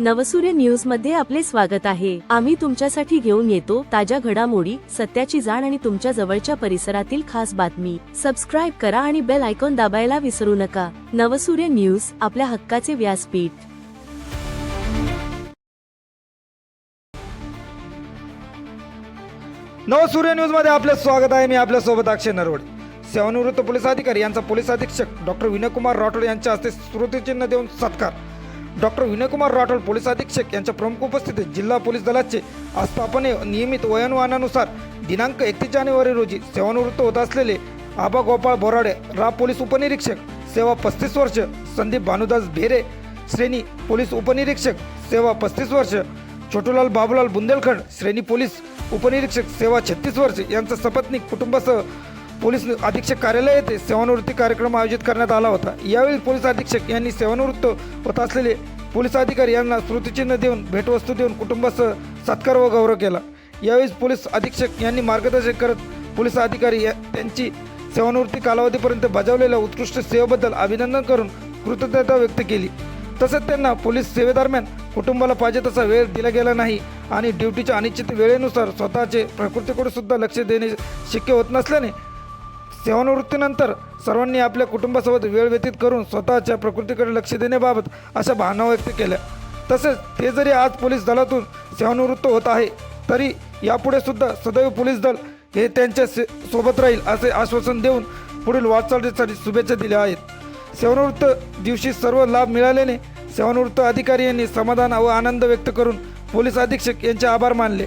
नवसूर्य न्यूजमध्ये आपले स्वागत आहे. आम्ही तुमच्यासाठी घेऊन येतो ताज्या घडामोडी सत्याची जाण आणि तुमच्या जवळच्या परिसरातील खास बातमी. सबस्क्राईब करा आणि बेल आयकॉन दाबायला विसरू नका. नवसूर्य न्यूज आपल्या हक्काचे व्यासपीठ. नवसूर्य न्यूज न्यूजमध्ये आपलं स्वागत आहे. मी आपल्यासोबत अक्षय नरोड. सेवानिवृत्त पोलीस अधिकारी यांचा पोलीस अधीक्षक डॉक्टर विनयकुमार राठोड यांच्या हस्ते स्मृतिचिन्ह देऊन सत्कार. डॉक्टर विनयकुमार राठोड पोलीस अधीक्षक यांच्या प्रमुख उपस्थितीत जिल्हा पोलीस दलाचे आस्थापने नियमित वयनवानानुसार दिनांक एकतीस जानेवारी रोजी सेवानिवृत्त होत असलेले आबा गोपाळ बोराडे रा पोलीस उपनिरीक्षक सेवा पस्तीस वर्ष संदीप भानुदास भेरे श्रेणी पोलीस उपनिरीक्षक सेवा पस्तीस वर्ष छोटूलाल बाबूलाल बुंदेलखंड श्रेणी पोलीस उपनिरीक्षक सेवा छत्तीस वर्ष यांचा सपत्नीक कुटुंबासह पोलीस अधीक्षक कार्यालय येथे सेवानिवृत्ती कार्यक्रम आयोजित करण्यात आला होता. यावेळी पोलीस अधीक्षक यांनी सेवानिवृत्त होत असलेले पोलीस अधिकारी यांना स्मृतिचिन्ह देऊन भेटवस्तू देऊन कुटुंबासह सत्कार व गौरव केला. यावेळी पोलीस अधीक्षक यांनी मार्गदर्शन करत पोलीस अधिकारी या- त्यांची सेवानिवृत्ती कालावधीपर्यंत बजावलेल्या उत्कृष्ट सेवेबद्दल अभिनंदन करून कृतज्ञता व्यक्त केली. तसेच त्यांना पोलीस सेवेदरम्यान कुटुंबाला पाहिजे तसा वेळ दिला गेला नाही आणि ड्युटीच्या अनिश्चित वेळेनुसार स्वतःचे प्रकृतीकडे सुद्धा लक्ष देणे शक्य होत नसल्याने सेवानिवृत्तीनंतर सर्वांनी आपल्या कुटुंबासोबत वेळ व्यतीत करून स्वतःच्या प्रकृतीकडे लक्ष देण्याबाबत अशा भावना व्यक्त केल्या. तसेच ते जरी आज पोलीस दलातून सेवानिवृत्त होत आहे तरी यापुढे सुद्धा सदैव पोलीस दल हे त्यांच्या से सोबत राहील असे आश्वासन देऊन पुढील वाटचालीसाठी शुभेच्छा दिल्या आहेत. सेवानिवृत्त दिवशी सर्व लाभ मिळाल्याने सेवानिवृत्त अधिकारी यांनी समाधान व आनंद व्यक्त करून पोलीस अधीक्षक यांचे आभार मानले.